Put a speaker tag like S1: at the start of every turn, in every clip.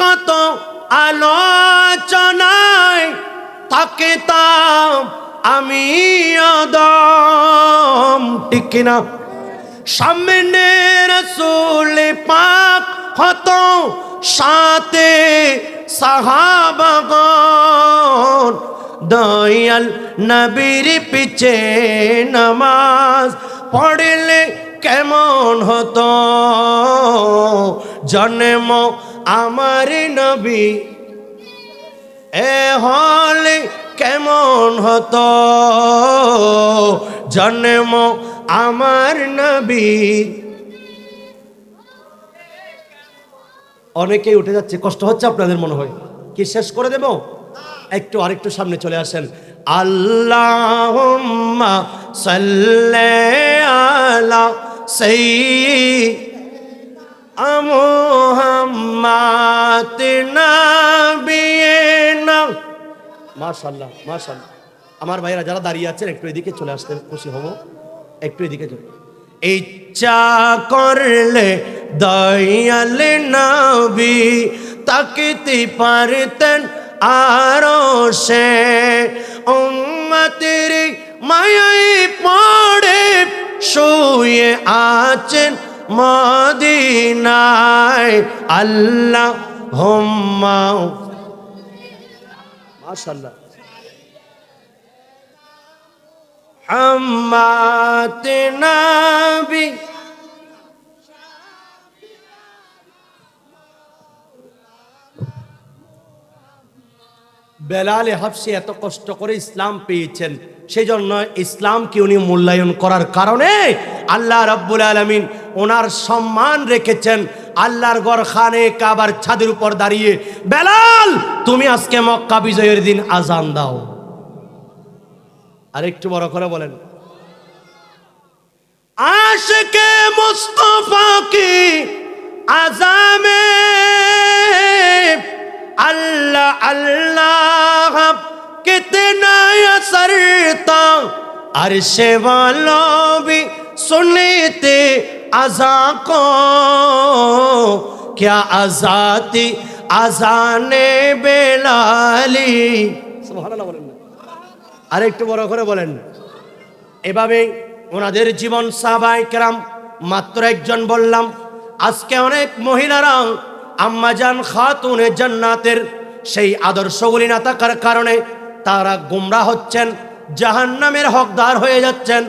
S1: কত আলোচনায় থাকতাম আমি আদম ঠিক কিনা? সামনে রসুল পাক হতো সাথে সাহাবাগন দয়াল নবীর পিছে নামাজ পড়লে কেমন হতো? জন্ম আমার নবী। এ হলে কেমন হতো? জন্ম আমার নবী। অনেকেই উঠে যাচ্ছে, কষ্ট হচ্ছে আপনাদের মনে হয়? কি শেষ করে দেব? একটু আরেকটু সামনে চলে আসেন। আল্লাহ আমার ভাইরা যারা দাঁড়িয়ে আছেন, একটু এদিকে চলে আসতে খুশি হব। একটু এদিকে চলে। ইচ্ছা করলে দয়াল নবী তাকিতে পারতেন আরও সে। উম্মতের মায়াই পড়ে শুয়ে আছেন মদিনায়। আল্লাহ হোম্মা মাশাল্লাহ হাম্মাতে নবী বেলালে হাফসি এত কষ্ট করে ইসলাম পেয়েছেন সেই জন্য ইসলামকে উনি মূল্যায়ন করার কারণে আল্লাহ রব্বুল আলমিন ওনার সম্মান রেখেছেন। আল্লাহর গড় খানে কাবার ছাদের উপর দাঁড়িয়ে, বেলাল, তুমি আজকে মক্কা বিজয়ের দিন আজান দাও। আর একটু বড় করে বলেন, আশকে মুস্তফা কি আজামে अल्लाह अल्लाह कितना असरता अरश वालों भी सुनते अजा को क्या आजाती আজানে বেলালি সুবহানাল্লাহ বলেন না আর একটু বড় করে বলেন এভাবে ওনাদের জীবন সাহাবাই কেরাম মাত্র একজন বললাম আজকে অনেক মহিলারা আম্মাজান খাতুনে জান্নাতের সেই আদর্শগুলি না থাকার কারণে তারা গুমরা হচ্ছেন, জাহান্নামের হকদার হয়ে যাচ্ছেন।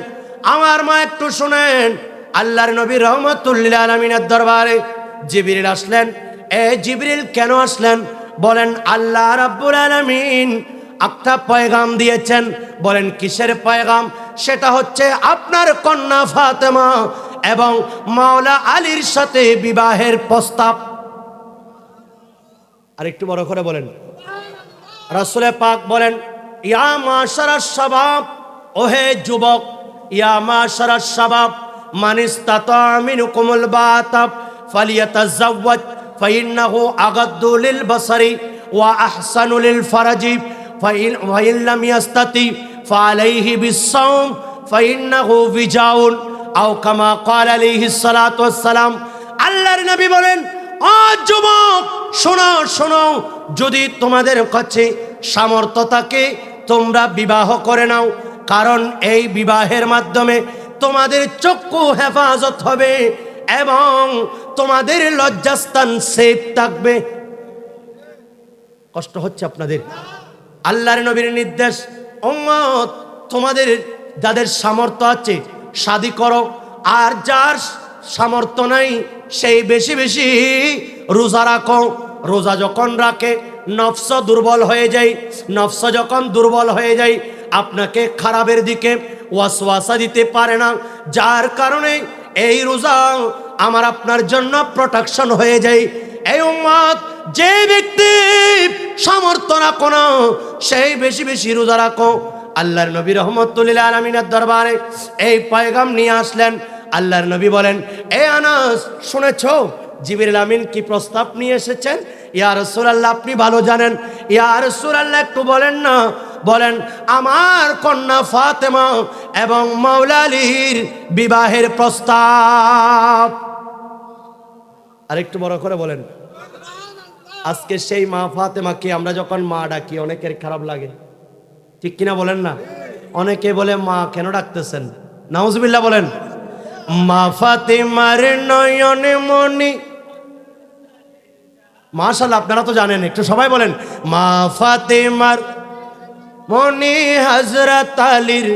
S1: আমার মা একটু শুনেন, আল্লাহর নবী রহমতুল্লিল আলমিনের দরবারে জিবিরিল আসলেন। এ জিবরিল কেন আসলেন? বলেন, আল্লাহ রাব্বুল আলামিন একটা পয়গাম দিয়েছেন। বলেন, কিসের পয়গাম? সেটা হচ্ছে আপনার কন্যা ফাতেমা এবং মাওলা আলীর সাথে বিবাহের প্রস্তাব। আর একটু বড় করে বলেন। রাসুলে পাক বলেন, ইয়া মাশারাস শাবাব, ওহে যুবক, ইয়া মাশারাস শাবাব মানিস্তাতা মিনকুমুল বাতাব, ফালিয়াতাজাওয়াজ, ফাইন্নাহু আগাদ্দু লিল বাসারি ওয়া আহসানু লিল ফারাজি, ফাইন ওয়াইন লাম ইয়াস্তাতি ফালাইহি বিসসাওম, ফাইন্নাহু বিজাউন, আও কামা ক্বাল আলাইহিস সালাতু ওয়াস সালাম আল্লাহর নবী বলেন, ও যুবক শোনো শোনো যদি তোমাদের কাছে সামর্থ্য থাকে, তোমরা বিবাহ করে নাও, কারণ এই বিবাহের মাধ্যমে তোমাদের চক্ষু হেফাজত হবে এবং তোমাদের লজ্জাস্থান সেফ থাকবে। কষ্ট হচ্ছে আপনাদের। আল্লাহর নবীর নির্দেশ, উম্মত, তোমাদের যাদের সামর্থ্য আছে, শাদি করো, আর যার সামর্থ্য নাই, সেই বেশি বেশি রোজা রাখো। রোজা যখন রাখে, নফস দুর্বল হয়ে যায়। নফস যখন দুর্বল হয়ে যায়, আপনাকে খারাপের দিকে ওয়াসওয়াসা দিতে পারে না। যার কারণে এই রোজা আমার আপনার জন্য প্রোটেকশন হয়ে যায়। এই উম্মত, যে ব্যক্তি সামর্থ্য রাখো না, সেই বেশি বেশি রোজা রাখো। আল্লাহর নবী রহমতুল্লাহ আলমিনের দরবারে এই পয়গাম নিয়ে আসলেন। আল্লাহর নবী বলেন, এ আনাস, শুনেছ? জিবির আমিন কি প্রস্তাব নিয়ে এসেছেন? ইয়া রসুলাল্লাহ, আপনি ভালো জানেন। ইয়া রসুলাল্লাহ, একটু বলেন না। বলেন, আমার কন্যা ফাতেমা এবং মাওলালির বিবাহের প্রস্তাব। আরেকটু বড় করে বলেন, আজকে সেই মা ফাতেমাকে আমরা যখন মা ডাকি, অনেকের খারাপ লাগে। ঠিক কিনা বলেন না? অনেকে বলে, মা, কেন ডাকতেছেন? নাউজবিল্লাহ, বলেন। মা ফাতেমার নয়নে মনি মাশাল আপনারা তো জানেন, একটু সবাই বলেন। মা ফাতেমার মনি হজরত আলীর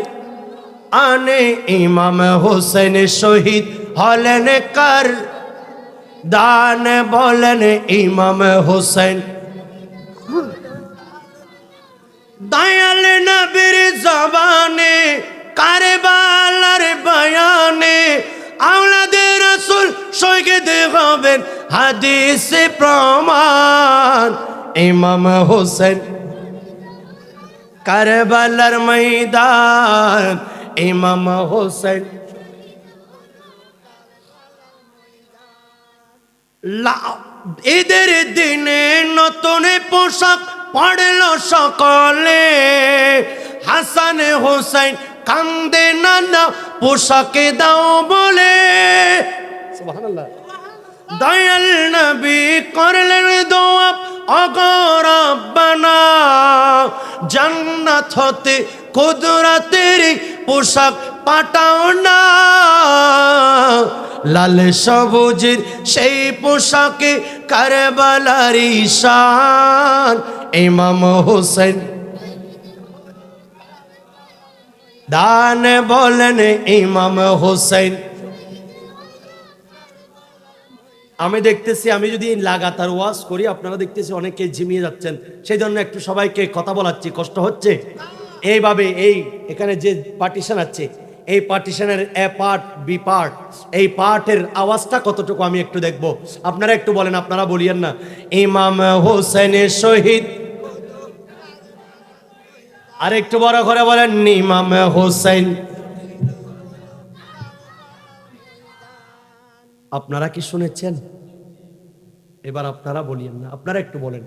S1: আনে ইমাম হোসেন শহীদ হলেন কার? দান বলেন ইমাম হোসেন। দয়াল নবীর জবানে আওলাদের রসুল শহীদ হবেন হাদিসে প্রমাণ। ইমাম হোসেন কারবালার ময়দান। ইমাম হোসেন ঈদের দিনে নতুন পোশাক পড়ল সকলে। হাসান হোসেন কান্দে নানা পোশাকে দাও বলে। দয়াল নবী করলেন দোয়া অগরব্বানা জান্নাত হতে কুদরতের পোশাক পাঠাও না। লাল সবুজের সেই পোশাকে কারবালার ঈশান। ইমাম হোসেন দান বলেন ইমাম হোসেন আমি দেখতেছি, আমি যদি লাগাতার ওয়াজ করি, আপনারা দেখতেছি অনেকে ঝিমিয়ে যাচ্ছেন। সেই জন্য একটু সবাইকে কথা বলাচ্ছি, কষ্ট হচ্ছে? এইভাবে এই, এখানে যে পার্টিশন আছে, এই পার্টিশনের এ পার্ট বি পার্ট এই পার্টের আওয়াজটা কতটুকু আমি একটু দেখব? আপনারা একটু বলেন, আপনারা বলিয়েন না। ইমাম হোসেনের শহীদ আর একটু বড় করে বলেন, ইমাম হোসেন আপনারা কি শুনেছেন? এবার আপনারা বলিয়েন না, আপনারা একটু বলেন।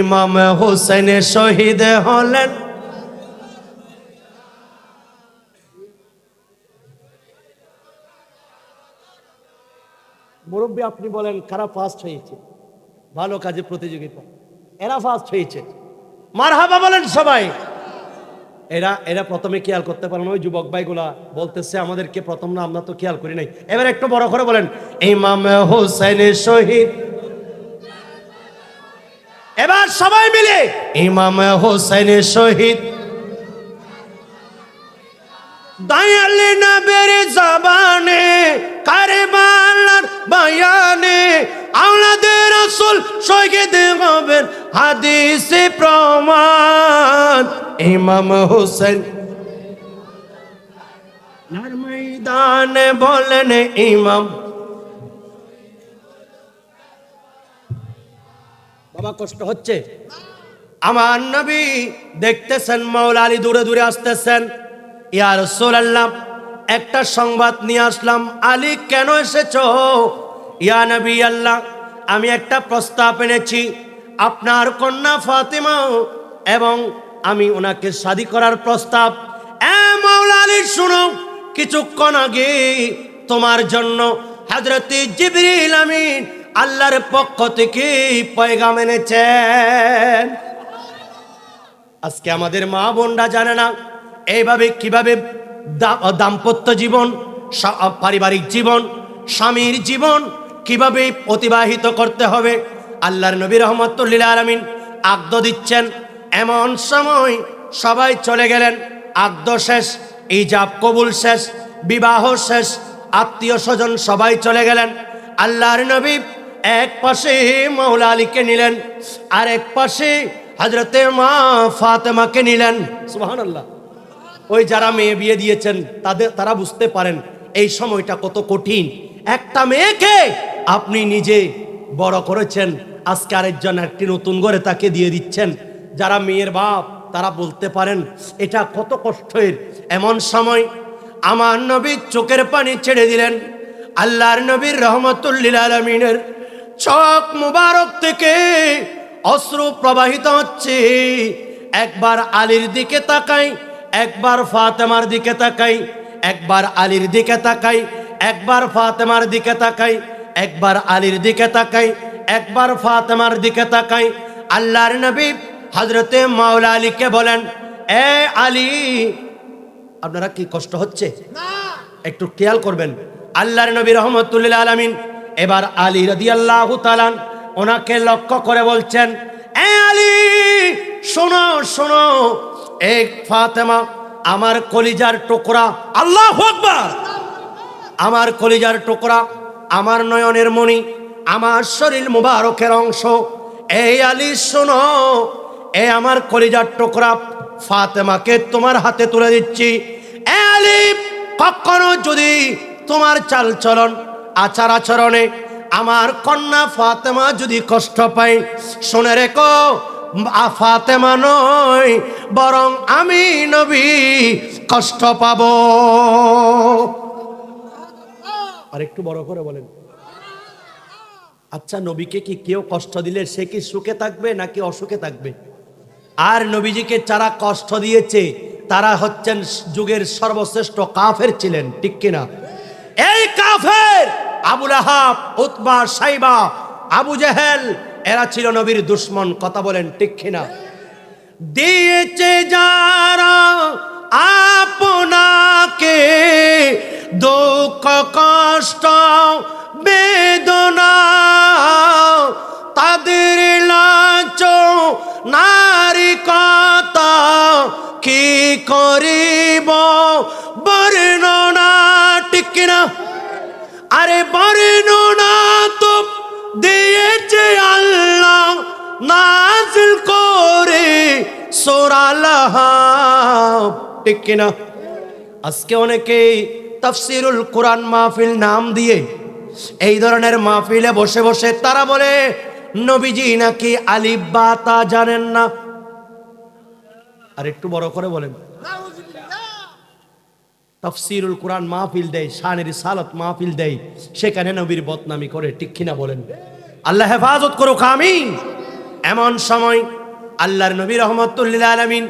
S1: ইমাম হোসেনের শহীদ হলেন। মুরব্বী, আপনি বলেন, কারা ফার্স্ট হয়েছে? ভালো কাজে প্রতিযোগিতা। এরা ফার্স্ট হয়েছে। মারহাবা বলেন সবাই। এরা এরা প্রথমে খেয়াল করতে পারেন ওই যুবক ভাইগুলা বলতেছে, আমাদেরকে প্রথম না, আমরা তো খেয়াল করি নাই। এবার একটু বড় করে বলেন, ইমাম হোসেনের শহীদ। এবার সবাই মিলে, ইমাম হোসেনের শহীদ। দয়াল নবের জবানে, কারবালার বয়ানে, আওলাদের রাসূল শহীদ হবেন। হাদিসে প্রমাণ ইমাম হোসেন ময়দান বলেন ইমাম। বাবা কষ্ট হচ্ছে? আমার নবী দেখতেছেন মাওলা আলী দূরে দূরে আসতেছেন। ইয়া রাসূলুল্লাহ একটা সংবাদ নিয়ে আসলাম আলী কেন এসেছ? ইয়া নবী আল্লাহ আমি একটা প্রস্তাব এনেছি আপনার কন্যা ফাতেমা এবং আমি ওনাকে শাদি করার প্রস্তাব। শুনো, কিছুক্ষণ আগে তোমার জন্য হজরত জিবরিল আমিন আল্লাহর পক্ষ থেকে পয়গাম এনেছেন। আজকে আমাদের মা বোনরা জানে না এইভাবে কীভাবে দাম্পত্য জীবন পারিবারিক জীবন, স্বামীর জীবন কীভাবে অতিবাহিত করতে হবে। আল্লাহর নবী রহমতুল্লিল আলমিন আগ্দ দিচ্ছেন। এমন সময় সবাই চলে গেলেন। আগ্দ শেষ, ইজাব কবুল শেষ, বিবাহ শেষ, আত্মীয় স্বজন সবাই চলে গেলেন। আল্লাহর নবী এক পাশে মৌলা আলীকে নিলেন আর এক পাশে হজরতে মা ফাতেমাকে নিলেন। সুহান আল্লাহ ওই যারা মেয়ে বিয়ে দিয়েছেন, তাদের, তারা বুঝতে পারেন এই সময়টা কত কঠিন। একটা মেয়েকে আপনি নিজে বড় করেছেন আজকে আরেকজন একটি নতুন করে তাকে দিয়ে দিচ্ছেন। যারা মেয়ের বাপ, তারা বলতে পারেন, এটা কত কষ্টের। এমন সময় আমার নবী চোখের পানি ছেড়ে দিলেন। আল্লাহর নবীর রহমতুল্লিল আলমিনের চোখ মুবারক থেকে অশ্রু প্রবাহিত হচ্ছে। একবার আলীর দিকে তাকাই, একবার ফাতেমার দিকে তাকাই, একবার আলীর দিকে তাকাই, একবার ফাতেমার দিকে তাকাই, একবার আলীর দিকে তাকাই একবার ফাতেমার দিকে তাকাই আল্লাহর নবী হজরতে মাওলা আলীকে বলেন এ আলী আপনারা কি কষ্ট হচ্ছে? একটু খেয়াল করবেন আল্লাহর নবী রহমতুল্লাহ আলমিন এবার আলী রদি আল্লাহ তালান ওনাকে লক্ষ্য করে বলছেন এ আলী শোনো শোনো এক ফাতেমা আমার কলিজার টুকরা আল্লাহ আকবার! আমার কলিজার টুকরা আমার নয়নের মণি আমার শরীর মুবারকের অংশ। এই আলী, শোনো। এ আমার কলিজার টুকরা ফাতেমাকে তোমার হাতে তুলে দিচ্ছি। এ আলী, কখনো যদি তোমার চাল চলন আচার আচরণে আমার কন্যা ফাতেমা যদি কষ্ট পায়, শুনে রেখো ফাতেমা নয়, বরং আমি নবী, কষ্ট পাবো। আর একটু বড় করে বলেন। আচ্ছা নবীকে কি কেউ কষ্ট দিলে সে কি সুখে থাকবে নাকি অসুখে থাকবে? আর নবীজিকে যারা কষ্ট দিয়েছে, তারা হচ্ছেন যুগের সর্বশ্রেষ্ঠ কাফের ছিলেন, ঠিক কিনা? এই কাফের আবুল আহাব উতবা, সাইবা, আবু জেহেল, এরা ছিল নবীর দুশ্মন, কথা বলেন, ঠিক কিনা? দিয়েছে যারা আপনাকে দুঃখ, কষ্ট, বেদনা তাদের লাচ নারী কথা কি করিব? বর্ণনা ঠিক কিনা আরে বর্ণনা তো দিয়েছে আল্লাহ নাজিল করে সোরালাহ ঠিক কিনা আজকে অনেকে তাফসিরুল কোরআন মাহফিল নাম দিয়ে এই ধরনের মাহফিলে বসে বসে তারা বলে নবীজি নাকি আলিফ বা তা জানেন না। আর একটু বড় করে বলেন। তফসিরুল কোরআন মাহফিল দেয়, শানের সালত মাহফিল দেয়, সেখানে নবীর বদনামি করে, ঠিক কিনা বলেন। আল্লাহ হেফাজত করুক, আমিন। এমন সময় আল্লাহর নবী রহমতুল্লিল আলমিন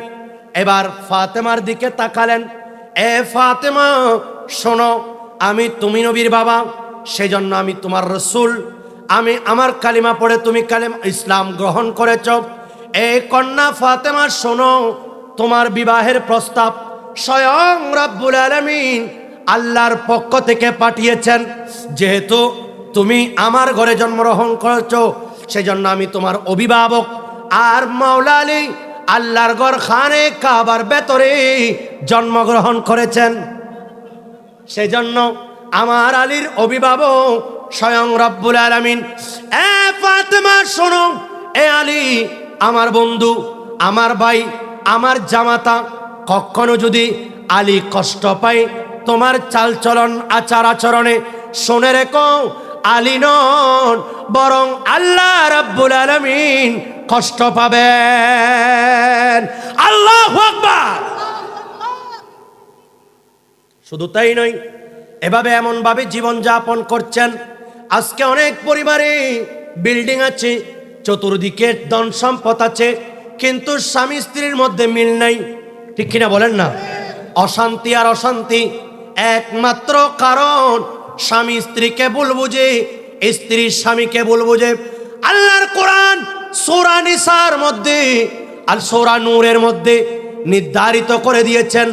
S1: এবার ফাতেমার দিকে তাকালেন। এ ফাতেমা, শোনো, আমি তুমি নবীর বাবা, সেজন্য আমি তোমার রসুল। আমি আমার কালিমা পড়ে তুমি কালিমা ইসলাম গ্রহণ করেছ। এ কন্যা ফাতেমা, শোনো, তোমার বিবাহের প্রস্তাব স্বয়ং রাব্বুল আলমিন আল্লাহর পক্ষ থেকে পাঠিয়েছেন। যেহেতু তুমি আমার ঘরে জন্মগ্রহণ করেছ, সেজন্য আমি তোমার অভিভাবক। আর মাওলা আলী আল্লাহর ঘর খানে কাবার ভেতরে জন্মগ্রহণ করেছেন। সেজন্য আমার আলীর অভিভাবক স্বয়ং রব্বুল আলমিন, এ ফাতেমা, শোনো, এ আলী, আমার বন্ধু, আমার ভাই, আমার জামাতা, কখনো যদি আলী কষ্ট পায়, তোমার চালচলন, আচার আচরণে শোনে রেখো, আলী নন, বরং আল্লাহ রাব্বুল আলমিন কষ্ট পাবেন। আল্লাহ শুধু তাই নয়, এভাবে এমনভাবে জীবনযাপন করছেন আজকে অনেক পরিবারে বিল্ডিং আছে, চতুর্দিকে ধন সম্পদ আছে, কিন্তু স্বামী স্ত্রীর মধ্যে মিল নাই। ঠিক কিনা বলেন না? অশান্তি আর অশান্তি একমাত্র কারণ স্বামী স্ত্রীকে ভুল বুঝে স্ত্রী স্বামীকে ভুল বুঝে। আল্লাহর কোরআন সোরা নিসার মধ্যে আর সোরা নূরের মধ্যে নির্ধারিত করে দিয়েছেন,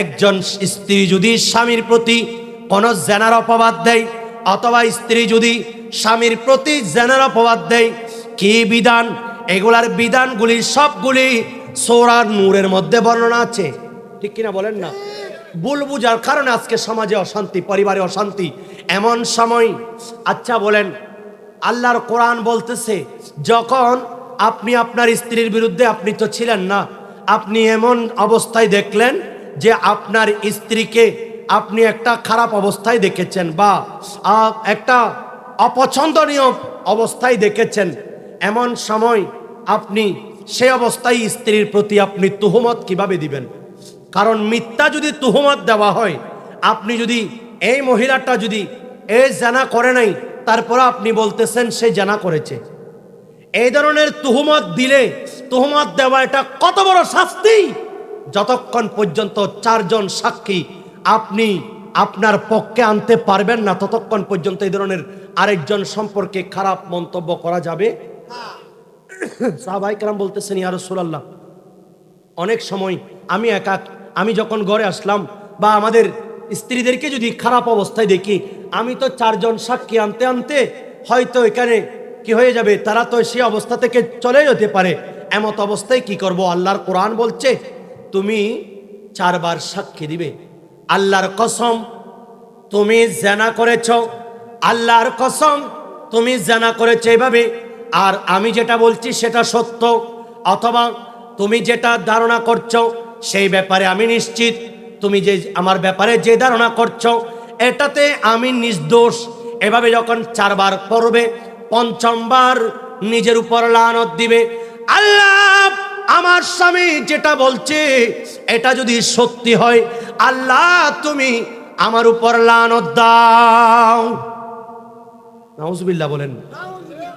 S1: একজন স্ত্রী যদি স্বামীর প্রতি কোনো জেনার অপবাদ দেয় অথবা স্ত্রী যদি স্বামীর প্রতি জেনার অপবাদ দেয়, কি বিধান? এগুলার বিধানগুলি সবগুলি সোরার নূরের মধ্যে বর্ণনা আছে। ঠিক কিনা বলেন না? ভুল বুঝার কারণে আজকে সমাজে অশান্তি, পরিবারে অশান্তি। এমন সময় আচ্ছা বলেন, আল্লাহর কোরআন বলতেছে, যখন আপনি আপনার স্ত্রীর বিরুদ্ধে, আপনি তো ছিলেন না, আপনি এমন অবস্থায় দেখলেন যে আপনার স্ত্রীকে আপনি একটা খারাপ অবস্থায় দেখেছেন বা একটা অপছন্দনীয় অবস্থায় দেখেছেন। এমন সময় আপনি সে অবস্থায় স্ত্রীর প্রতি আপনি তুহমত কীভাবে দিবেন? কারণ মিথ্যা যদি তুহমত দেওয়া হয়, আপনি যদি এই মহিলাটা যদি এ জানা করে নাই, তারপর আপনি বলতেছেন সে জানা করেছে। এই ধরনের তুহমত দিলে তুহমত দেওয়া এটা কত বড় শাস্তি? যতক্ষণ পর্যন্ত চারজন সাক্ষী আপনি আপনার পক্ষে আনতে পারবেন না ততক্ষণ পর্যন্ত এই ধরনের আরেকজন সম্পর্কে খারাপ মন্তব্য করা যাবে। সাহাবাই কালাম বলতেছেন, ইয়া রাসূলুল্লাহ, অনেক সময় আমি একা, আমি যখন ঘরে আসলাম বা আমাদের স্ত্রীদেরকে যদি খারাপ অবস্থায় দেখি, আমি তো চারজন সাক্ষী আনতে আনতে হয়তো এখানে কি হয়ে যাবে? তারা তো সে অবস্থা থেকে চলে যেতে পারে। এমত অবস্থায় কি করব? আল্লাহর কোরআন বলছে, তুমি চারবার সাক্ষী দিবে। আল্লাহর কসম, তুমি জেনা করেছ। আল্লাহর কসম, তুমি জেনা করেছ এভাবে আর আমি যেটা বলছি সেটা সত্য, অথবা তুমি যেটা ধারণা করছ সেই ব্যাপারে আমি নিশ্চিত। তুমি যে আমার ব্যাপারে যে ধারণা করছ, এটাতে আমি নির্দোষ। এভাবে যখন চারবার পড়বে পঞ্চমবার নিজের উপর লানত দিবে। আল্লাহ, আমার স্বামী যেটা বলছে, এটা যদি সত্যি হয় আল্লাহ, তুমি আমার উপর লানত দাও। নাউজুবিল্লাহ বলেন।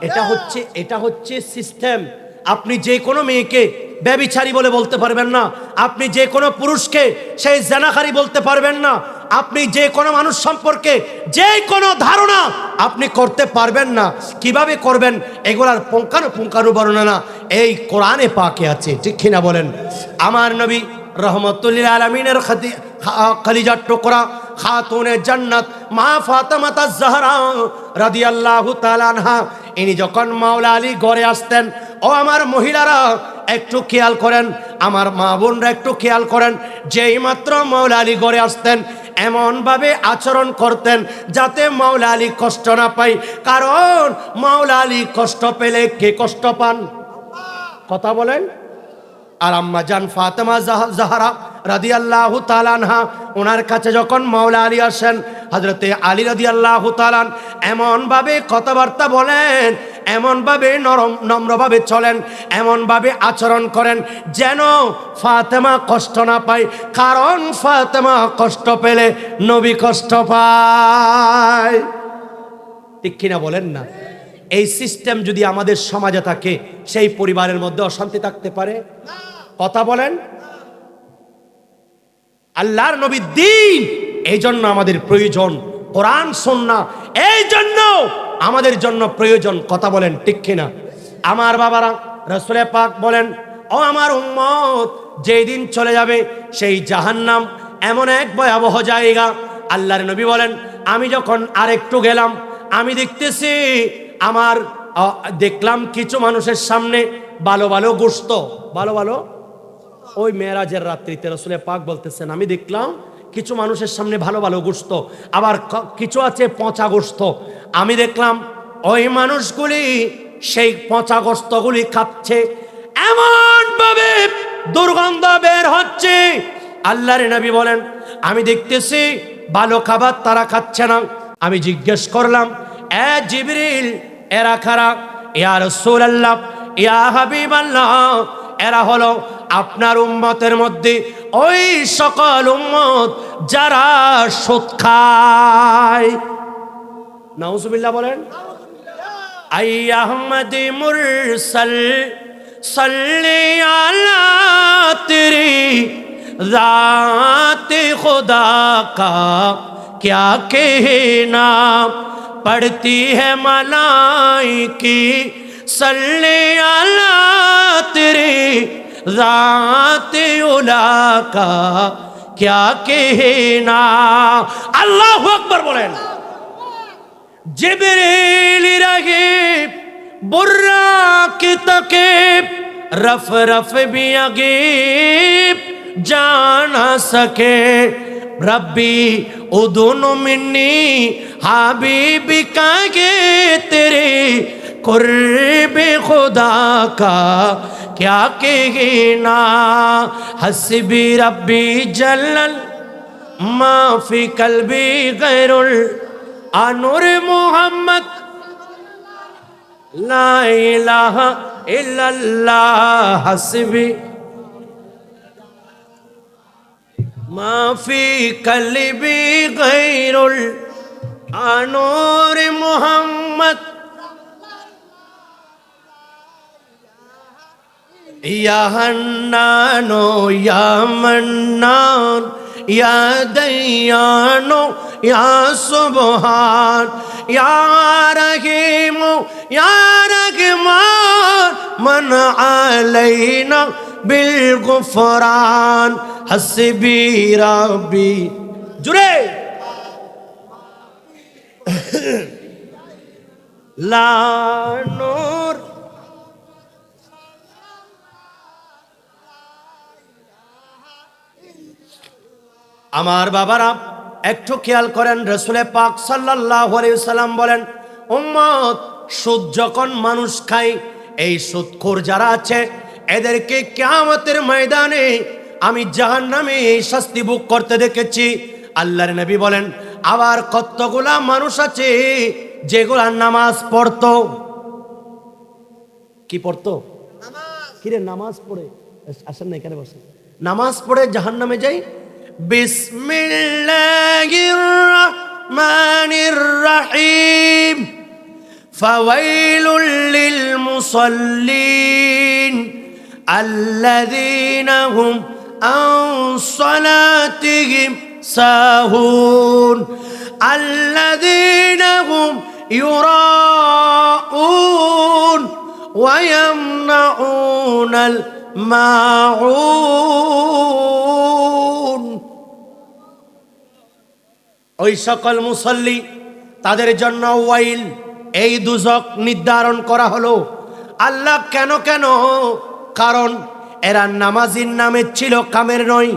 S1: এটা হচ্ছে এটা হচ্ছে সিস্টেম আপনি যে কোনো মেয়েকে ব্যবিচারী বলে বলতে পারবেন না। আপনি যে কোনো পুরুষকে সেই জেনাকারী বলতে পারবেন না। আপনি যে কোনো মানুষ সম্পর্কে যে কোনো ধারণা আপনি করতে পারবেন না। কীভাবে করবেন? এগুলার পুঙ্খানু পুঙ্খানু বর্ণনা এই কোরআনে পাকে আছে। ঠিক কিনা বলেন? আমার নবী রহমতুল্লিল আলমিনের খাতি খালিজার টুকরা, খাতুনে জান্নাত, মা ফাতেমাতা জাহরা রাদিয়াল্লাহু তাআলা আনহা। ইনি যখন মাওলা আলী ঘরে আসতেন, ও আমার মহিলারা, একটু খেয়াল করেন, আমার মা বোনরা একটু খেয়াল করেন, যেই মাত্র মাওলা আলী ঘরে আসতেন, এমনভাবে আচরণ করতেন যাতে মাওলা আলী কষ্ট না পাই কারণ মাওলা আলী কষ্ট পেলে কে কষ্ট পান? কথা বলেন। আর আম্মা জান ফাতেমা জাহ- জাহারা রাদি আল্লাহ তালানহা ওনার কাছে যখন মাওলা আলী আসেন হজরতে আলী রাদি আল্লাহ তালান এমনভাবে কথাবার্তা বলেন, এমনভাবে নরম নম্রভাবে চলেন, এমনভাবে আচরণ করেন যেন ফাতেমা কষ্ট না পায়। কারণ ফাতেমা কষ্ট পেলে নবী কষ্ট পায়। ঠিক কিনা বলেন না? এই সিস্টেম যদি আমাদের সমাজে থাকে, সেই পরিবারের মধ্যে অশান্তি থাকতে পারে? কথা বলেন। আল্লাহর নবী দিন, এই জন্য আমাদের প্রয়োজন। কোরআন সন্না এই জন্য আমাদের জন্য প্রয়োজন। কথা বলেন ঠিক কিনা? আমার বাবারা রসুলে পাক বলেন, ও আমার উম্মত, যেই দিন চলে যাবে সেই জাহান্নাম। এমন এক ভয়াবহ জায়গা। আল্লাহর নবী বলেন, আমি যখন আরেকটু গেলাম, আমি দেখতেছি আমার দেখলাম কিছু মানুষের সামনে ভালো ভালো গোস্ত ভালো ভালো ওই মেয়েরাজের রাত্রিতে রসুলের পাক বলতেছেন, আমি দেখলাম কিছু মানুষের সামনে ভালো ভালো গোস্ত আবার কিছু আছে পচা গোস্ত আমি দেখলাম ওই মানুষগুলি সেই পচা গোস্তগুলি খাচ্ছে। এমন ভাবে দুর্গন্ধ বের হচ্ছে। আল্লাহর নবী বলেন, আমি দেখতেছি ভালো খাবার তারা খাচ্ছে না। আমি জিজ্ঞেস করলাম, এ জিবরিল, এরা খারাপ ইয়া রাসূলুল্লাহ, ইয়া হাবিবাল্লাহ। এরা হলো আপনার উম্মতের মধ্যে ওই সকল উম্মত যারা সুদ খায় নাউজুবিল্লাহ বলেন আই আহমদ মুরসল সল্লি আলা তেরি रात खुदा का क्या कहना पढ़ती है मलाई की सल्ले अला तेरी रात उला का क्या कहना আল্লাহু আকবার বলেন जिबरील रगीब बुर्रा की तकीब रफ रफ भी अगीब जाना सके रब्बी उदुन मिन्नी हाबीबी कागे तेरे قرب خدا کا کیا کہنا؟ حسب ربی جلل ما فی قلبی غیر انور محمد، لا الہ الا اللہ، حسب. ما فی قلبی غیر انور محمد ইয়া মান্নান ইয়া দয়ানো ইয়া সুবহান ইয়া রহিম ইয়া রহমান মান আলাইনা বিল গুফরান হাসবি রাব্বি। জুড়ে! লা আমার বাবারা একটু খেয়াল করেন রসুলে পাক সাল্লাহ সাল্লাম বলেন উম্মত সুদ যখন মানুষ খায় এই সুদখোর যারা আছে এদেরকে কেয়ামতের ময়দানে আমি জাহান নামে এই শাস্তি বুক করতে দেখেছি। আল্লাহর নবী বলেন আবার কতগুলা মানুষ আছে যেগুলা নামাজ পড়তো? কি পড়তো? কিরে নামাজ পড়ে? আসেন না এখানে বসে নামাজ পড়ে জাহান নামে যাই بسم الله الرحمن الرحيم. فويل للمصلين الذين هم عن صلاتهم ساهون. الذين هم يراءون ويمنعون الماعون. ওই সকল মুসল্লি, তাদের জন্য ওয়াইল, এই দুজক নির্ধারণ করা হলো। আল্লাহ কেন কেন? কারণ এরা নামাজির নামে ছিল কামের নয়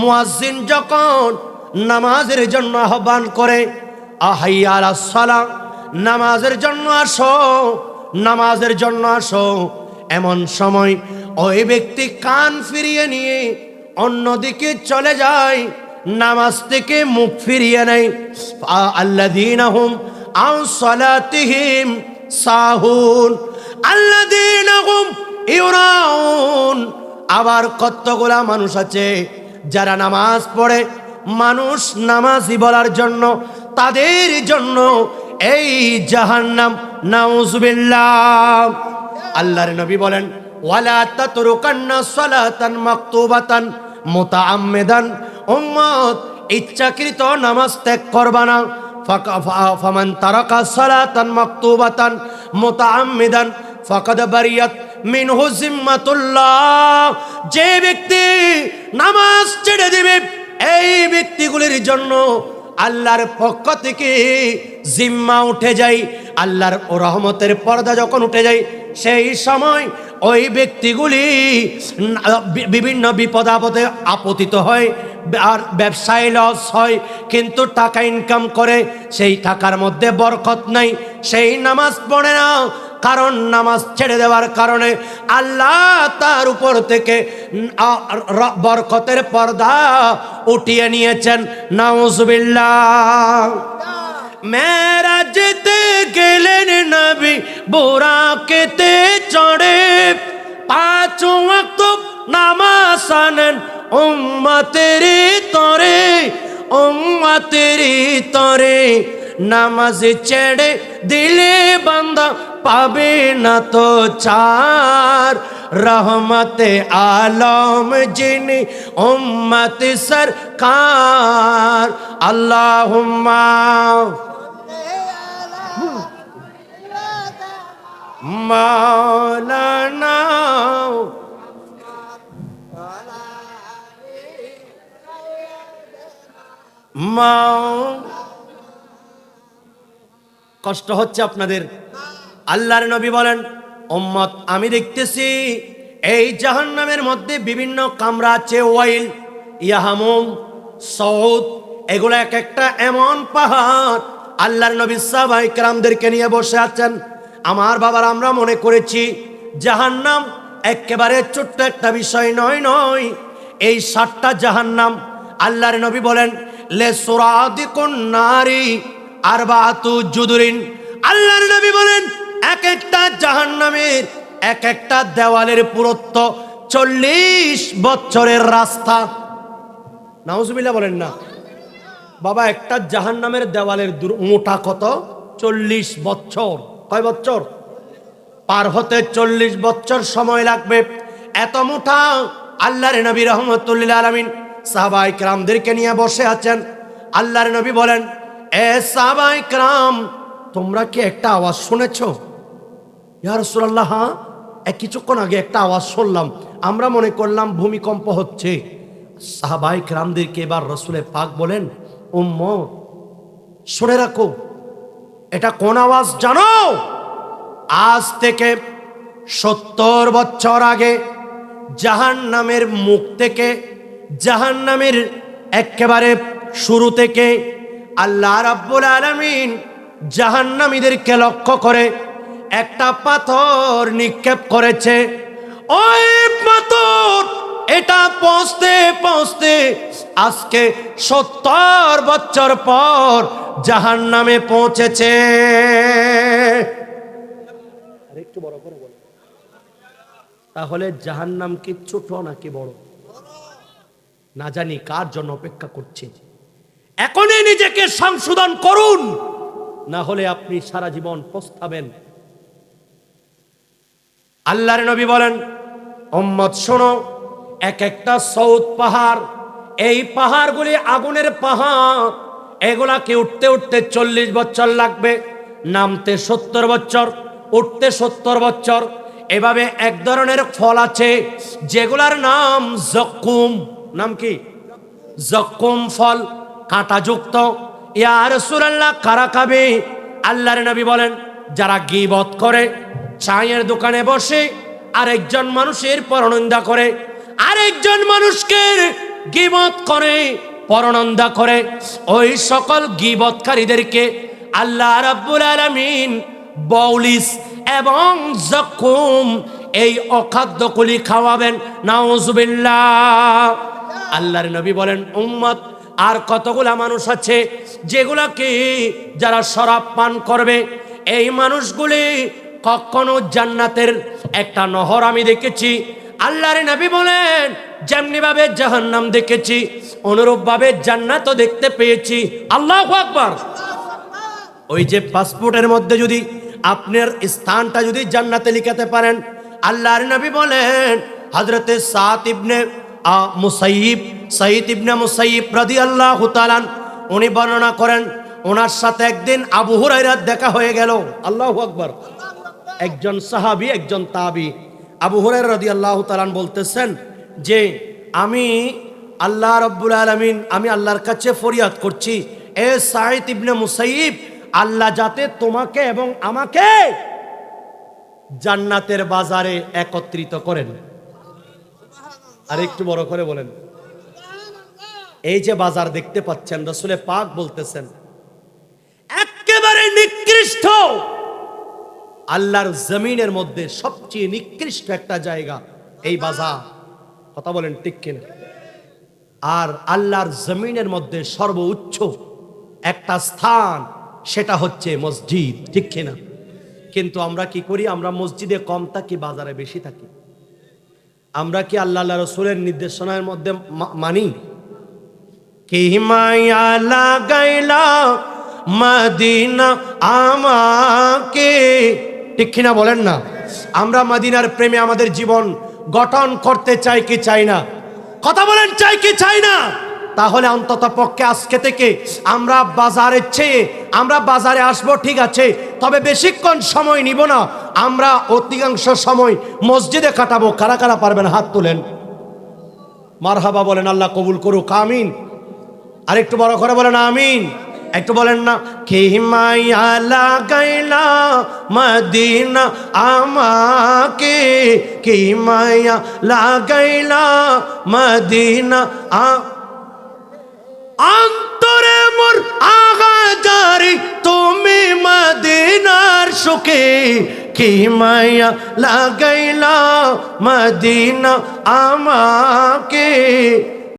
S1: মুয়াজ্জিন যখন নামাজের জন্য আহ্বান করে আহাইয়ার সালা নামাজের জন্য আসো, নামাজের জন্য আসো। এমন সময় ওই ব্যক্তি কান ফিরিয়ে নিয়ে অন্যদিকে চলে যায়। নামাজ থেকে মুখ ফিরিয়ে নেয় আল্লাদিন হুম আন সালাতিহিম সাহুন। আল্লাদিন হুম ইউরাউন। আবার কতগুলা মানুষ আছে যারা নামাজ পড়ে। মানুষ নামাজি বলার জন্য, তাদের জন্য এই জাহান্নাম, নাউজুবিল্লাহ। আল্লাহর নবী বলেন, ওয়ালা তাতরুকান্না সালাতান মাকতুবাতান মুতাআম্মিদান উম্মত, ইচ্ছাকৃত নামাজ ত্যাগ করবা না। ফামান তারাকা সালাতান মাকতুবাতান মুতাআম্মিদান, ফাকাদ বারিয়াত মিনহু জিম্মাতুল্লাহ। যে ব্যক্তি নামাজ ছেড়ে দিবে, এই ব্যক্তিগুলির জন্য আল্লাহর পক্ষ থেকে জিম্মা উঠে যায়, আল্লাহর ও রহমতের পর্দা যখন উঠে যায়, সেই সময় ওই ব্যক্তিগুলি বিভিন্ন বিপদ আপদে আপতিত হয়, আর ব্যবসায় লস হয়, কিন্তু টাকা ইনকাম করে, সেই টাকার মধ্যে বরকত নাই, সেই নামাজ পড়ে না কারণ নামাজ ছেড়ে দেওয়ার কারণে আল্লাহ তার উপর থেকে বরকতের পর্দা উঠিয়ে নিয়েছেন। নাউজুবিল্লাহ। মেরাজতে গেলেন নবী, বোরাকেতে চড়ে। পাঁচ ওয়াক্ত নামাজ আনেন উম্মতের তরে উম্মতের তরে। নামাজ ছেড়ে দিলে বান্দা পাবে না তো চার। রহমতে আলম যিনি উম্মত সরকার। মাও। কষ্ট হচ্ছে আপনাদের। আল্লাহর নবী বলেন, উম্মত, আমি দেখতেছি এই জাহান্নামের মধ্যে বিভিন্ন কামরা আছে, ওয়াইল, ইয়াহামুম সৌদ এগুলো এক একটা এমন পাহাড়। আল্লাহর নবী সাহাবাই কেরামদেরকে নিয়ে বসে আছেন। আমার বাবার আমরা মনে করেছি, জাহান্নাম একেবারে ছোট্ট একটা বিষয় নয় নয়। এই সাতটা জাহান্নাম আল্লাহর নবী বলেন, লে সুরাদিকুন নারী আর বাতু জুদুরিন। আল্লাহর নবী বলেন এক একটা জাহান্নামের, এক একটা দেওয়ালের পুরত্ব চল্লিশ বছরের রাস্তা। নাউজুবিল্লাহ বলেন না। বাবা, একটা জাহান্নামের দেওয়ালের মোটা কত? চল্লিশ বছর। কয় বছর? পার হতে চল্লিশ বছর সময় লাগবে। এত মোটা, আল্লাহর নবী রহমতুল্লাহ আলমিন সাহাবাই ক্রামদেরকে নিয়ে বসে আছেন। আল্লাহর নবী বলেন, এ সাহাবাই ক্রাম, তোমরা কি একটা আওয়াজ শুনেছ? ইয়া রসুল্লাহ হ্যাঁ এক কিছুক্ষণ আগে একটা আওয়াজ শুনলাম। আমরা মনে করলাম ভূমিকম্প হচ্ছে। সাহাবাই রামদেরকে এবার রসুলের পাক বলেন, উম্ম, শুনে রাখো, এটা কোন আওয়াজ জানো? আজ থেকে সত্তর বছর আগে জাহান নামের মুখ থেকে জাহান নামের একেবারে শুরু থেকে আল্লাহ রাব্বুল আলমিন জাহান্নামীদেরকে লক্ষ্য করে একটা পাথর নিক্ষেপ করেছে। ওই পাথর, এটা পৌঁছতে পৌঁছতে আজকে সত্তর বছর পর জাহান নামে পৌঁছেছে তাহলে জাহান নাম কি ছোট নাকি বড়? না জানি, কার জন্য অপেক্ষা করছে এখনই নিজেকে সংশোধন করুন। না হলে আপনি সারা জীবন পস্তাবেন। আল্লাহর নবী বলেন ওম্মত শোনো এক একটা সৌদ পাহাড়, এই পাহাড়গুলি আগুনের পাহাড়। এগুলাকে উঠতে উঠতে চল্লিশ বছর লাগবে, নামতে সত্তর বছর, উঠতে সত্তর বছর? এভাবে এক ধরনের ফল আছে, যেগুলার নাম জকুম নাম কি? জকুম ফল, কাঁটাযুক্ত। ইয়ার সুরাল্লাহ কারা খাবে? আল্লাহর নবী বলেন, যারা গিবত করে চায়ের দোকানে বসে আরেকজন মানুষের পরনন্দা করে, আরেকজন মানুষকে গিবত করে, পরনন্দা করে। ওই সকল গিবতকারীদেরকে আল্লাহ রাব্বুল আলামিন বৌলিস এবং জকুম এই অখাদ্যগুলি খাওয়াবেন। নাউজুবিল্লাহ। আল্লাহর নবী বলেন, উম্মত, আর কতগুলা মানুষ আছে যেগুলাকে যারা শরাব পান করবে? এই মানুষগুলি কখনো জান্নাতের একটা নহর আমি দেখেছি। আল্লাহর নবী বলেন যেমনি ভাবে জাহান্নাম দেখেছি অনুরূপ ভাবে জান্নাতও দেখতে পেয়েছি। আল্লাহ আকবার। ওই যে পাসপোর্টের মধ্যে যদি আপনার স্থানটা যদি জান্নাতে লিখাতে পারেন, আল্লাহর নবী বলেন হজরতে সাত ইবনে মুসাইব সঈদ ইবনে মুসাইব রাদি আল্লাহ তালান উনি বর্ণনা করেন, ওনার সাথে একদিন আবু হুরাইরাত দেখা হয়ে গেল। আল্লাহ আকবার। একজন সাহাবি একজন তাবি। আবু হুরাইরা রাদি আল্লাহ তালান বলতেছেন যে আমি আল্লাহ রব্বুল আলমিন আমি আল্লাহর কাছে ফরিয়াদ করছি। এ সাইদ ইবনে মুসাইব আল্লাহ যাতে তোমাকে এবং আমাকে জান্নাতের বাজারে একত্রিত করেন। আর একটু বড় করে বলেন। এই যে বাজার দেখতে পাচ্ছেন রসুলে পাক বলতেছেন একেবারে নিকৃষ্ট আল্লাহর জমিনের মধ্যে সবচেয়ে নিকৃষ্ট একটা জায়গা, এই বাজার। কথা বলেন ঠিক কিনা? আর আল্লাহর জমিনের মধ্যে সর্বোচ্চ একটা স্থান, সেটা হচ্ছে মসজিদ, ঠিক কিনা? কিন্তু আমরা কি করি? আমরা মসজিদে কম থাকি, বাজারে বেশি থাকি। আমরা কি আল্লাহ আল্লাহ রসুলের নির্দেশনার মধ্যে মানি? কি মায়া লাগাইলা মদিনা আমাকে ঠিক কিনা বলেন না? আমরা মাদিনার প্রেমে আমাদের জীবন গঠন করতে চাই কি চাই না? কথা বলেন, চাই কি চাই না? তাহলে অন্তত পক্ষে আজকে থেকে আমরা বাজারের চেয়ে, আমরা বাজারে আসব, ঠিক আছে। তবে বেশিক্ষণ সময় নিব না। আমরা অধিকাংশ সময় মসজিদে কাটাবো। কারা কারা পারবেন হাত তুলেন? মারহাবা বলেন, আল্লাহ কবুল করুক, আমিন। আর একটু বড় করে বলেন, আমিন। একটু বলেন না, কে মাইয়া লাগাইলা মদিনা আমাকে? কে মাইয়া লাগাইলা মদিনা আ অন্তরে মোর আগা জারি তুমি মদিনার সুখে? কি মায়া লাগাইলা মদিনা আমাকে?